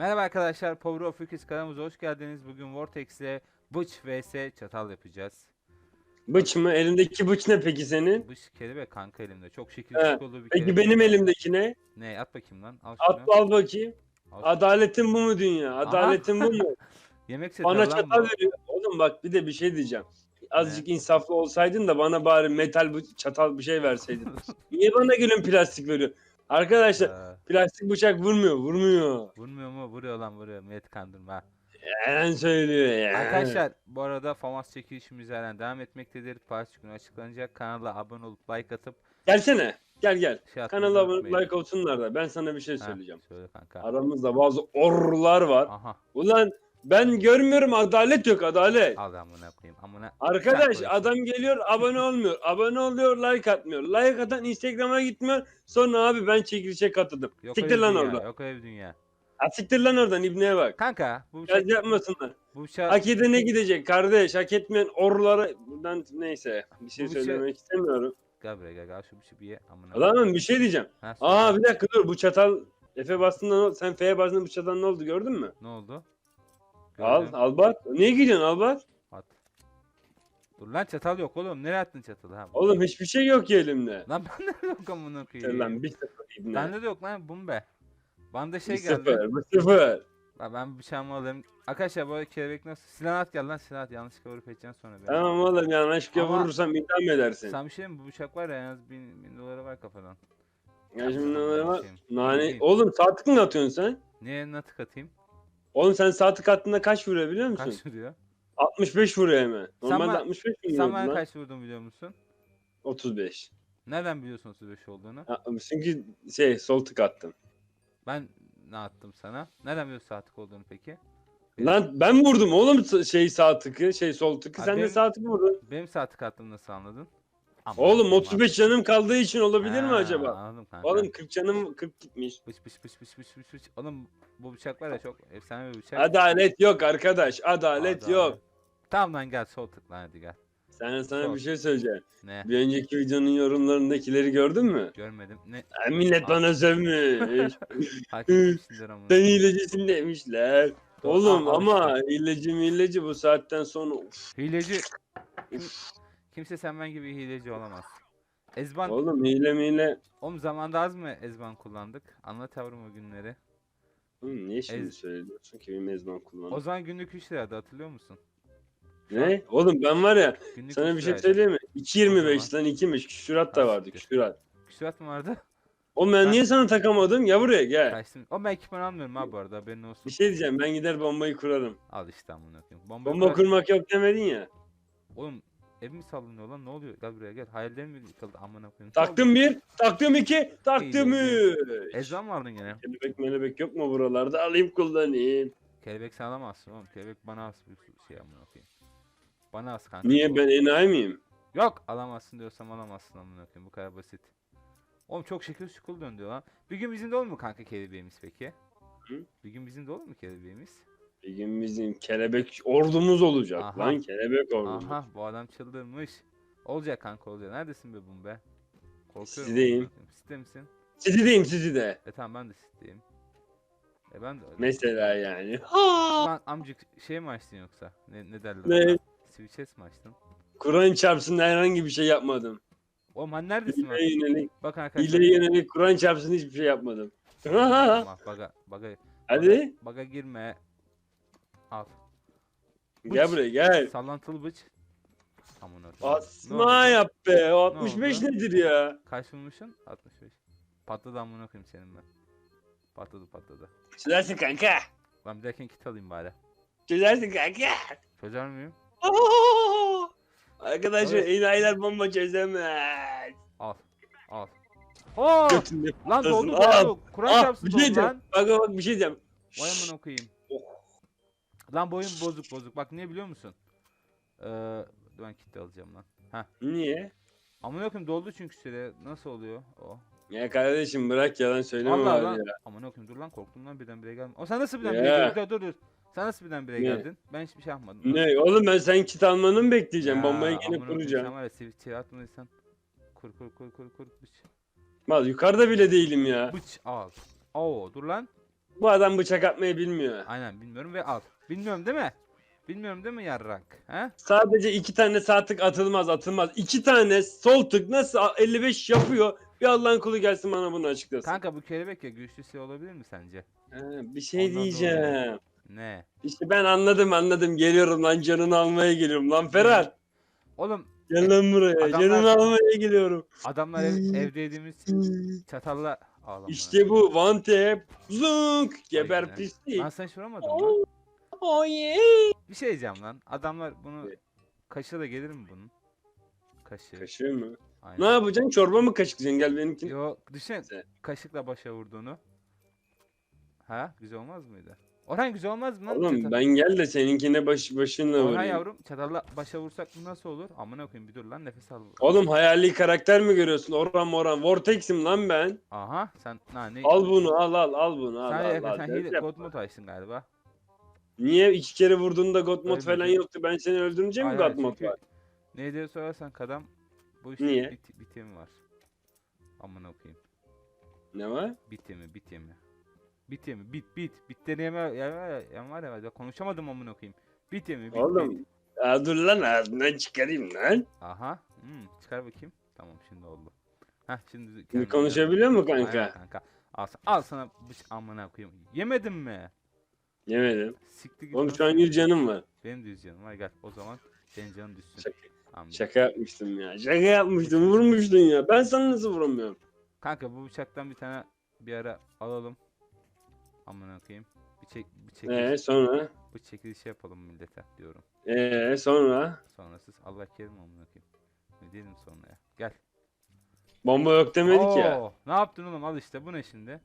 Merhaba arkadaşlar, Power of Focus kanalımıza hoş geldiniz. Bugün Vortex ile Bıç vs Çatal yapacağız. Bıç mı? Elindeki bıç ne peki senin? Bıç kelebek kanka elimde. Çok şekil He, olduğu bir Peki kelebek. benim elimdeki ne? Ne? At bakayım lan. Al At şunu. al bakayım. Al. Adaletin bu mu dünya? Adaletin bu mu? Yemek seti bana lan çatal bu. veriyor. Oğlum bak bir de bir şey diyeceğim. Azıcık insaflı olsaydın da bana bari metal bıç- çatal bir şey verseydin. Niye bana gülün plastik veriyor? Arkadaşlar Ee, plastik bıçak vurmuyor, vurmuyor. vurmuyor mu? Vuruyor lan vuruyor. Millet kandırma. Yalan söylüyor ya. Arkadaşlar bu arada FAMAS çekilişimiz halen devam etmektedir. Parti günü açıklanacak. Kanala abone olup like atıp Gelsene. Gel gel. şey Kanala abone olup like olsunlar da ben sana bir şey Ha, söyleyeceğim. Söyle kanka. Aramızda bazı orrular var. Aha. Ulan ben görmüyorum adalet yok adalet. Al amına koyayım. Amına. Arkadaş Sen adam geliyor abone olmuyor. Abone oluyor like atmıyor. Like atan Instagram'a gitmiyor. Sonra abi ben çekilişe katıldım. Yok siktir lan dünya, orada. Yok öyle bir dünya. Ha, siktir lan oradan ibneye bak. Kanka bu Gel yapmasınlar. bu bıçak, Hak edene gidecek kardeş. Hak etmeyen orrulara buradan neyse bir şey Bu bıçağı- söylemek istemiyorum. gel buraya gel gel şu bıçağı bir ye amına. Adamım bir şey diyeceğim. Ha, söyle. Aa bir dakika dur bu çatal Efe bastığında ne oldu? Sen F'ye bastığında bu çatal ne oldu gördün mü? Ne oldu? Al Gördüm. al bak. Niye gidiyorsun al bak. At. Dur lan çatal yok oğlum. Nereye attın çatalı ha? Oğlum hiçbir şey yok ki elimde. Lan bende de yok amına koyayım. Lan bir sıfır ibne. Bende de yok lan bum be. Bana şey bir geldi. sıfır. Bir sıfır. Lan ben bıçağımı alayım. Arkadaşlar bu kelebek nasıl? Silah at gel lan silah at. Yanlışlıkla vurup edeceksin sonra beni. Tamam oğlum yanlışlıkla Ama- vurursam idam edersin. Sen bir şey mi? Bu bıçak var ya en az bin, bin doları var kafadan. Ya şimdi ne var? Nane. Oğlum sağ tık mı atıyorsun sen? Niye natık atayım? Oğlum sen sağ tık attığında kaç vuruyor biliyor musun? Kaç vuruyor? 65 vuruyor hemen. Normalde bana- 65 mi Sen vuruyordu bana lan? kaç vurdun biliyor musun? 35. Nereden biliyorsun 35 olduğunu? Ha, çünkü şey sol tık attım. Ben ne attım sana? Nereden biliyorsun saatlik olduğunu peki? Lan ben vurdum oğlum s- şey sağ tıkı, şey sol tıkı. Sen de benim- sağ tık vurdun. Benim saatlik attığımı nasıl anladın? Aman Oğlum Allah'ım 35 canım kaldığı için olabilir mi Ha, acaba? Anladım kanka. Oğlum 40 canım 40 gitmiş. Bıç bıç bıç bıç bıç bıç bıç. Oğlum bu bıçak var ya çok efsane bir bıçak. Adalet yok arkadaş. Adalet Adalet. yok. Tamam lan gel sol tıkla hadi gel. Sen sana Sol. bir şey söyleyeceğim. Ne? Bir önceki videonun yorumlarındakileri gördün mü? Görmedim. Ne? Ha, millet bana sövmüş. Etmişsindir ama. Sen hilecisin demişler. Oğlum al- al ama hileci hileci bu saatten sonra Hileci. Kim- Kimse sen ben gibi hileci olamaz. Ezban. oğlum hile mile. Oğlum zamanda az mı ezban kullandık? Anlat yavrum o günleri. Oğlum niye şimdi Ez- söylüyorsun ki bir mezban kullan? O zaman günlük 3 liraydı hatırlıyor musun? Ne? Oğlum ben var ya Günlük sana bir şey söyleyeyim mi? 2.25 O lan 2'miş. Küsurat da vardı küsurat. Küsurat mı vardı? Oğlum ben Ben- niye sana takamadım? Ya buraya gel. Kaçtım. O ben ekipman almıyorum ha bu arada haberin olsun. Bir şey diyeceğim ben gider bombayı kurarım. Al işte amına koyayım. Bomba, Bomba kurar- kurmak yok demedin ya. Oğlum ev mi sallanıyor lan ne oluyor? Gel buraya gel. Hayallerim mi yıkıldı amına koyayım. Taktım bir, taktım iki, taktım üç. Ezban mı aldın gene? Kelebek melebek yok mu buralarda? Alayım kullanayım. Kelebek sen alamazsın oğlum. Kelebek bana as bir şey amına koyayım. Bana as kanka. Niye ben enayi miyim? Yok alamazsın diyorsam alamazsın amına koyayım. Bu kadar basit. Oğlum çok şekil şukul döndü lan. Bir gün bizim de olur mu kanka kelebeğimiz peki? Hı? Bir gün bizim de olur mu kelebeğimiz? Bir gün bizim kelebek ordumuz olacak Aha. lan kelebek ordumuz. Aha bu adam çıldırmış. Olacak kanka olacak. Neredesin be bum be? Korkuyorum. Koyayım. Sizde misin? Sizi deyim sizi de. E tamam ben de sizdeyim. E ben de öyle. Mesela yani. Lan amcık şey mi açtın yoksa? Ne, ne derler? Ne? ona? Switches mi açtın? Kur'an çarpsın herhangi bir şey yapmadım. Oğlum hani neredesin? Hileye yönelik, Bak arkadaşlar. hileye yönelik Kur'an çarpsın hiçbir şey yapmadım. Tamam, baga, baga, Hadi baga girme. Al. gel Bıç. buraya gel. Sallantılı bıç. Ne Asma yap be. O 65 oldu? nedir ya? Kaç vurmuşsun? 65. Patladı amına koyayım senin ben. Patladı patladı. Çözersin kanka. Ben bir dahakine kit alayım bari. Çözersin kanka. Çözer miyim? Arkadaşlar Evet. enayiler bomba çözemez. Al. Al. Oo! Lan patlasın. doldu Al, doldu. Kur'an al, çarpsın bir doldu şey diyeceğim. lan. Bak bak bir şey diyeceğim. Vay amına koyayım. Lan boyun bozuk bozuk. Bak niye biliyor musun? Ee, ben kit alacağım lan. Heh. Niye? Amına koyayım doldu çünkü süre. Nasıl oluyor o? Ya kardeşim bırak yalan söyleme Allah abi lan. ya. Amına koyayım dur lan korktum lan birdenbire geldim. O sen nasıl birdenbire Ya. geldin? Dur dur dur. Sen nasıl birdenbire Ne? geldin? Ben hiçbir şey yapmadım. Ne oğlum ben sen kit almanı mı bekleyeceğim? Bombayı amına yine koyayım, kuracağım. Sen var ya atmadıysan. Kur kur kur kur kur bıç. Mal yukarıda bile değilim ya. Bıç al. Oo dur lan. Bu adam bıçak atmayı bilmiyor. Aynen bilmiyorum ve al. Bilmiyorum değil mi? Bilmiyorum değil mi yarrak? He? Sadece iki tane sağ tık atılmaz atılmaz. İki tane sol tık nasıl 55 yapıyor? Bir Allah'ın kulu gelsin bana bunu açıklasın. Kanka bu kelebek ya güçlü silah olabilir mi sence? Ha, bir şey Ondan diyeceğim. Ne? İşte ben anladım anladım. Geliyorum lan canını almaya geliyorum lan Ferhat. Oğlum Gel lan buraya. Adamlar- Canını almaya geliyorum. adamlar ev, evde yediğimiz çatalla ağlamıyor. İşte bu one tap. Zunk. Geber Aynen. pislik. Lan sen hiç vuramadın mı? Bir şey diyeceğim lan. Adamlar bunu Ne? kaşı da gelir mi bunun? Kaşı. Kaşığı mı? Aynen. Ne yapacaksın? Çorba mı kaşıklayacaksın? Gel benimkini. Yo düşün kaşıkla başa vurduğunu. Ha güzel olmaz mıydı? Orhan güzel olmaz mı lan? Oğlum Çatal- ben gel de seninkine baş, başınla Orhan vurayım. yavrum çatalla başa vursak bu nasıl olur? Amına koyayım bir dur lan nefes al. Oğlum hayali karakter mi görüyorsun? Orhan moran. Vortex'im lan ben. Aha sen ha ne? Al bunu al al al bunu al sen, al. al. sen Dert hile yapma. god mod açtın galiba. Niye iki kere vurduğunda God mod Öyle falan mi? yoktu? Ben seni öldürünce mi Hayır, God hayır, mod çünkü var? Ne diye sorarsan kadam bu işte Niye? bit, bitimi var. Amına koyayım. Ne var? Bitimi bitimi. Bitimi bit bit bitleri yeme ya, ya, ya var ya ya konuşamadım amına koyayım. Bitimi bit bit. Oğlum. Ya dur lan ağzından çıkarayım lan. Aha. Hmm, çıkar bakayım. Tamam şimdi oldu. Heh şimdi kendine- konuşabiliyor mu Aynen kanka? kanka. Al, al sana bıç amına koyayım. Yemedin mi? Yemedim. Siktir git. Oğlum lan şu an sen. 100 canım var. Benim de yüz canım var gel. O zaman senin canın düşsün. Şaka, Amca. şaka yapmıştım ya. Şaka yapmıştım. Vurmuştun ya. Ben sana nasıl vuramıyorum? Kanka bu bıçaktan bir tane bir ara alalım. Amına koyayım. Bir çek bir çekiliş, Ee sonra? bu çekilişi yapalım millete diyorum. Ee sonra? Sonrasız Allah kerim amına koyayım. Ne diyelim sonra ya. Gel. Bomba yok demedik ya. Oo, Ne yaptın oğlum al işte bu ne şimdi?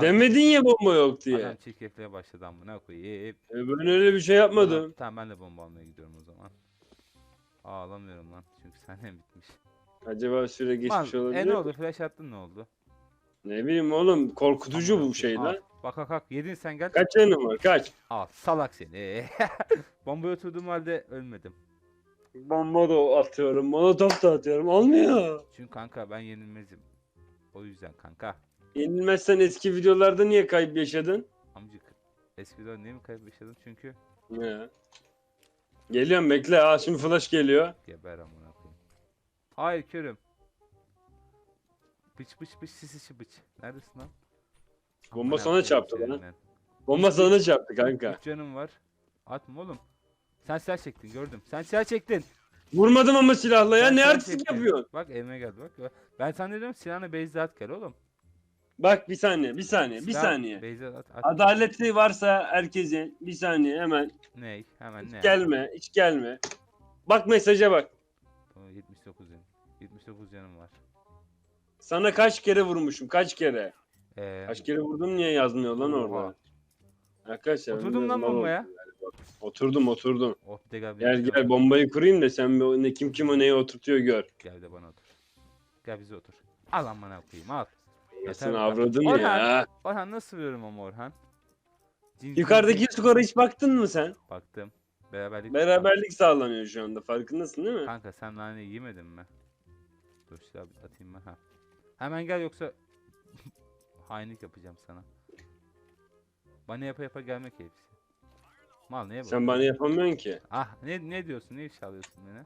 Demedin ya bomba yok diye. Adam çirkefliğe başladı amına koyayım. E, ben öyle bir şey yapmadım. Tamam, tamam ben de bomba almaya gidiyorum o zaman. Ağlamıyorum lan çünkü senden bitmiş. Acaba süre geçmiş Mal, olabilir e mi? ne oldu flash attın ne oldu? Ne bileyim oğlum korkutucu bu şey lan. Bak bak bak yedin sen gel. Kaç canım var kaç? Al salak seni. Bombaya oturduğum halde ölmedim. Bomba da atıyorum, molotof da atıyorum. Olmuyor. Çünkü kanka ben yenilmezim. O yüzden kanka. Yenilmezsen eski videolarda niye kayıp yaşadın? Amcık. Eskiden niye mi kayıp yaşadım çünkü Ya. Geliyorum bekle. Aa şimdi flash geliyor. geber amına koyayım. Hayır körüm. Bıç bıç bıç sisi bıç. Neredesin lan? Bomba sana çarptı lan. üzerinden. Bomba sana çarptı kanka. Üç canım var. Atma oğlum. Sen silah çektin gördüm. Sen silah çektin. Vurmadım ama silahla ya. Sen Ne artistik yapıyorsun? Bak elime geldi bak. Ben sana diyorum silahını base'de at gel oğlum. Bak bir saniye, bir saniye, bir Silah saniye. At. at. Adaleti varsa herkese bir saniye hemen Ney? Hemen ne? gelme, hiç gelme. Bak mesaja bak. Tamam, 79 canım. 79 canım var. Sana kaç kere vurmuşum, kaç kere? Ee, Kaç kere vurdun niye yazmıyor lan Oha. orada? Arkadaşlar. Oturdum bilmiyorum lan ama bombaya. Oturdum, oturdum. Oh bir de gel, Gel bize gel otur. bombayı kurayım da sen bir, ne kim kim o neye oturtuyor gör. Gel de bana otur. Gel bize otur. Al amına koyayım al. Sen be. avradın Orhan. ya. Orhan nasıl veriyorum ama Orhan? Cin- Yukarıdaki skora hiç baktın mı sen? Baktım. Beraberlik. Beraberlik sağlanıyor şu anda. Farkındasın değil mi? Kanka sen nane yemedin mi? Dur bir atayım ben. Ha. Hemen gel yoksa hainlik yapacağım sana. Bana yapa yapa gelmek hepsi. Mal neye Sen bana yapamıyorsun ki. Ah ne ne diyorsun? Ne iş alıyorsun beni?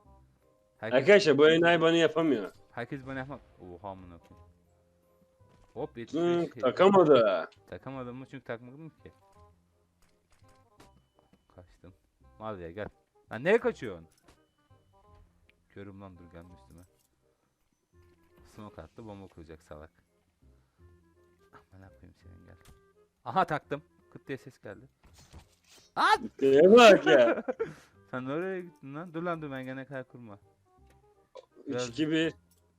Herkes, Arkadaşlar bu enayi bana yapamıyor. herkes bana yapmak. Oha amına koyayım. Hop 75 Zınk, şey- takamadı. Takamadım mı çünkü takmadım ki. Kaçtım. Mal ya gel. Lan nereye kaçıyorsun? Körüm lan dur gelme üstüme. Smoke attı bomba kuracak salak. Aman koyayım senin gel. Aha taktım. Kıt diye ses geldi. At! Neye bak ya. Sen nereye gittin lan? Dur lan dur ben gene kar kurma. 3 2 1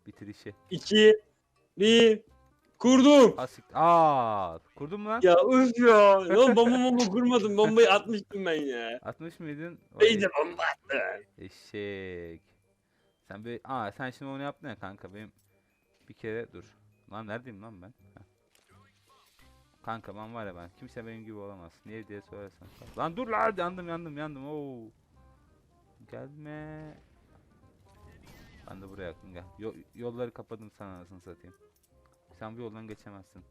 Bitir işi. 2 1 Kurdum. Asik. Aa, kurdun mu lan? Ya üf ya. Lan bomba bomba kurmadım. Bombayı atmıştım ben ya. 60 mıydın? Vay İyice bomba attı. Eşek. Sen bir aa sen şimdi onu yaptın ya kanka benim bir kere dur. Lan neredeyim lan ben? Heh. Kanka ben var ya ben kimse benim gibi olamaz. Niye diye sorarsan. sor. Lan dur lan yandım yandım yandım. Oo. Gelme. Ben de buraya yakın gel. Yo- yolları kapadım sana anasını satayım. Sen bu yoldan geçemezsin.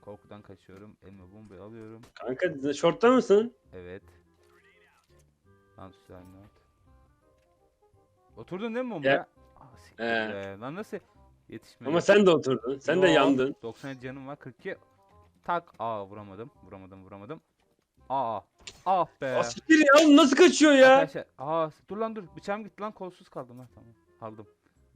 Korkudan kaçıyorum. Elime bombayı alıyorum. Kanka şortta mısın? Evet. Lan güzel not. Oturdun değil mi bombaya? Ah, be. Lan nasıl yetişmedi? Ama sen de oturdun. Sen de Yo, yandın. 90 canım var 42. Tak. Aa vuramadım. Vuramadım vuramadım. Aa. Ah be. Aa, siktir ya nasıl kaçıyor ya? Arkadaşlar. Aa dur lan dur. Bıçağım gitti lan kolsuz kaldım ha tamam. Aldım.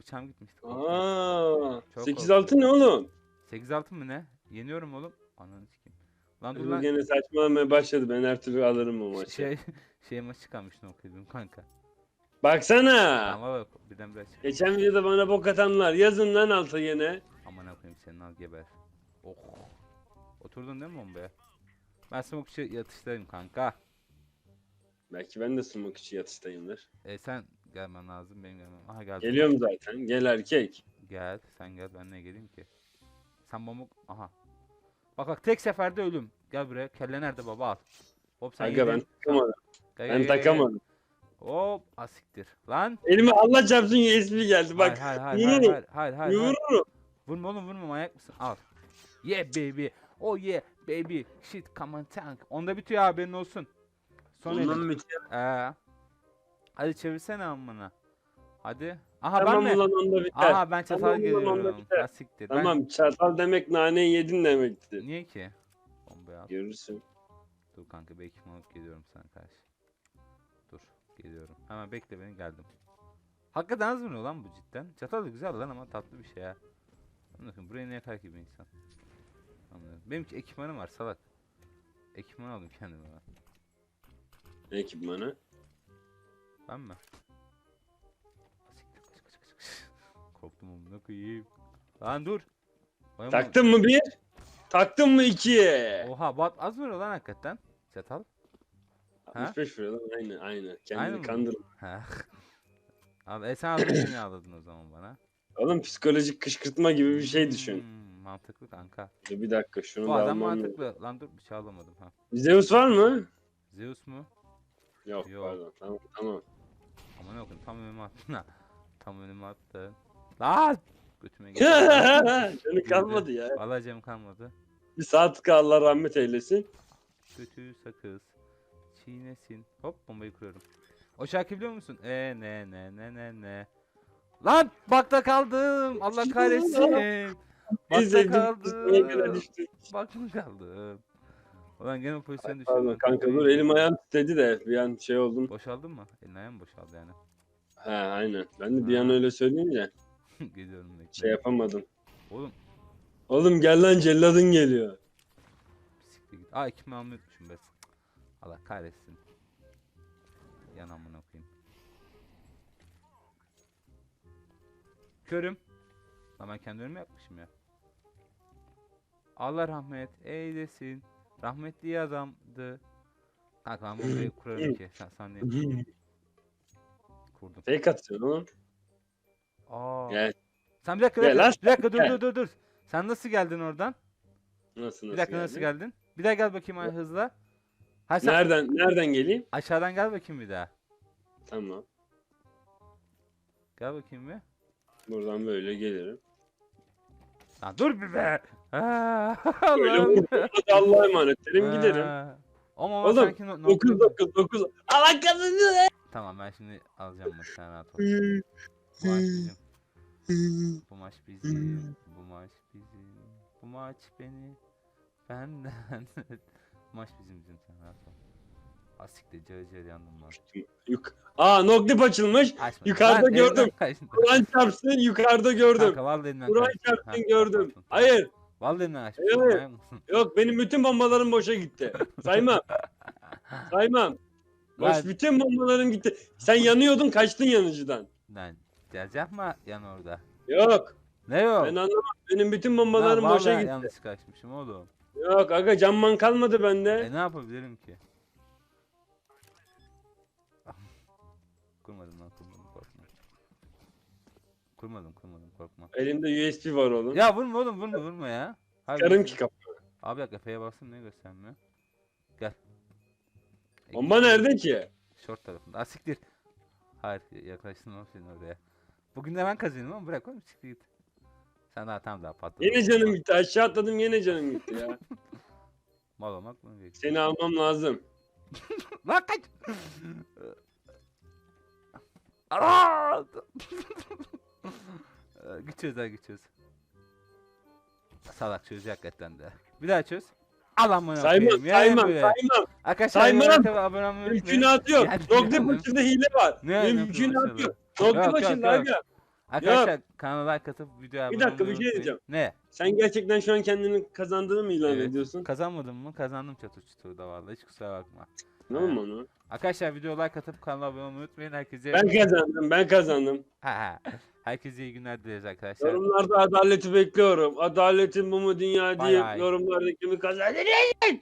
Bıçağım gitmişti. korktum. Aa, Çok 8-6 ne oğlum? 8-6 mı ne? Yeniyorum oğlum. Ananı sikeyim. Lan dur Bu lan. gene saçmalamaya başladı. Ben her türlü alırım bu maçı. Şey, şey maçı çıkarmıştın okuyordum kanka. Baksana. Ama bak birden biraz çık. Geçen videoda bana bok atanlar. Yazın lan alta gene. Aman koyayım senin al geber. Oh. Oturdun değil mi bombaya? Ben smoke'çı yatıştayım kanka. Belki ben de smoke içi yatıştayımdır. E sen gelmen lazım benim gelmem. Aha geldim. Geliyorum zaten. Gel erkek. Gel sen gel ben ne geleyim ki? Sen bomba... Aha. Bak bak tek seferde ölüm. Gel buraya. Kelle nerede baba al. Hop sen Kanka ben yedin. takamadım. Gel, Ben gel, gel, gel. takamadım. Hop asiktir. Lan. Elime Allah çarpsın USB geldi. Bak. hayır hayır hayır hayır vururum. hayır hayır. hayır, hayır. Vururum. Vurma oğlum vurma manyak mısın? Al. Yeah baby. Oh yeah baby. Shit come on tank. Onda bitiyor haberin olsun. Son Ondan elim. bitiyor. Ee. Hadi çevirsene amına. Hadi. Aha Tamam ben mi? ulan onda biter. Aha ben çatal Tamam biter. Ha siktir. Ben... Tamam çatal demek naneyi yedin demektir. Niye ki? Bombayı al. Görürsün. Dur kanka belki alıp geliyorum sana karşı. Dur geliyorum. Hemen bekle beni geldim. Hakikaten az mı lan bu cidden? Çatal da güzel lan ama tatlı bir şey ya. Bakın buraya ne yakar ki bir insan. Anladım. Benim ki ekipmanım var salak. Ekipman aldım kendime ben. Ekipmanı? Ben mi? Korktum amına koyayım. Lan dur. Vay Taktın mı bir? Taktın mı iki? Oha bat az mı lan hakikaten? Çatal. Ha? 65 lira lan aynı aynı. Kendini Aynı mı? kandır. Ha. Abi e sen ağladın o zaman bana? Oğlum psikolojik kışkırtma gibi bir şey düşün. Hmm, mantıklı kanka. Dur bir dakika şunu Bu da adam almam lazım. mantıklı. Lan dur bir şey alamadım ha. Zeus var mı? Zeus mu? Yok, Yok. pardon. Tamam tamam. Tam önüme attın ha. Tam önüme attın. Lan! Götüme geldi. Canı kalmadı ya. Vallahi cem kalmadı. Bir saat Allah rahmet eylesin. Kötü sakız. Çiğnesin. Hop bombayı kuruyorum. O şarkı biliyor musun? E ne ne ne ne ne. Lan bakta kaldım. Allah kahretsin. Bakta kaldım. Bakta kaldım. Ulan gene pozisyona düştüm. Kanka dur elim ayağım titredi de bir an şey oldum. Boşaldın mı? Elin ayağın boşaldı yani. He aynen. Ben de bir an öyle söyleyince Geliyorum bekle. şey yapamadım. Oğlum Oğlum gel lan celladın geliyor. siktir git. Aa ekimi almayı unutmuşum be. Allah kahretsin. Yan amına koyayım. Körüm. Lan ben kendi önüme yapmışım ya. Allah rahmet eylesin. Rahmetli adamdı. Kanka ben bombayı kurarım ki. Sen, sen ne kurdum. Fake oğlum. Aa. Gel. Sen bir dakika, bir dakika, bir dakika dur dur dur dur. Sen nasıl geldin oradan? Nasıl nasıl Bir dakika nasıl yani? geldin? Bir daha gel bakayım ay hızla. Ha sen Nereden nereden geleyim? aşağıdan gel bakayım bir daha. Tamam. Gel bakayım bir. Buradan böyle gelirim. Lan dur bir be. Böyle vurdum. Allah'a emanet ederim giderim. Ama ama Oğlum, sanki no- 9 nokta- 9 9. Allah kazandı. Tamam ben şimdi alacağım maçı sen rahat ol. Bu maç bizim. Bu maç bizim. Bu maç bizim. Bu maç beni benden. Maç bizim bizim sen rahat ol. Asikte cayır cayır yandım lan. Yuk Aa noklip açılmış. Açma. Yukarıda elimden gördüm. kaçtı. Kur'an çarpsın yukarıda gördüm. Kanka vallahi elimden Kur'an çarpsın gördüm. tamam. Hayır. Vallahi elimden kaçtı. Evet. manyak mısın? Yok benim bütün bombalarım boşa gitti. Saymam. Saymam. Boş Lan, bütün bombalarım gitti. Sen yanıyordun kaçtın yanıcıdan. lan caz yapma yan orada. Yok. Ne yok? Ben anlamam. Benim bütün Lan bombalarım boşa vallahi gitti. yanlış kaçmışım oğlum. Yok aga camman kalmadı bende. E ne yapabilirim ki? kurmadım lan kurmadım korkma. Kurmadım kurmadım korkma. Elimde USB var oğlum. Ya vurma oğlum vurma vurma ya. Abi, Karım ki kapı. Abi bak Efe'ye baksın ne göstermiyor. Gel. Bomba nerede ki? Short tarafında. Aa siktir. Hayır yaklaştın oğlum senin oraya. Bugün de ben kazanıyorum ama bırak oğlum siktir git. Sen daha tam daha patladın. Yine canım gitti. Aşağı atladım yine canım gitti ya. Mal olmak mı gerekiyor? Seni almam lazım. Lan kaç! Aa! Geçiyoruz ha geçiyoruz. Salak çözüyor hakikaten de. Bir daha çöz. Al amına Saymam, koyayım, yani saymam, böyle. saymam. Arkadaşlar saymam. abone olmayı. Mümkünatı yok. Bilemedim. başında hile var. Ne, Mümkünatı nokta yok. yok, başında yok. aga. Arkadaşlar kanala like atıp videoya Bir abone dakika, bir olmayı şey unutmayın. diyeceğim. Ne? Sen gerçekten şu an kendini kazandığını mı ilan Evet. ediyorsun? Kazanmadım mı? Kazandım çatır çuturda vallahi hiç kusura bakma. Ne oldu onu? Arkadaşlar video like atıp kanala abone olmayı unutmayın. Herkese Ben kazandım, ben kazandım. Ha, ha. Herkese iyi günler dileriz arkadaşlar. Yorumlarda adaleti bekliyorum. Adaletin bu mu dünya diye yorumlardaki mi kazandırın?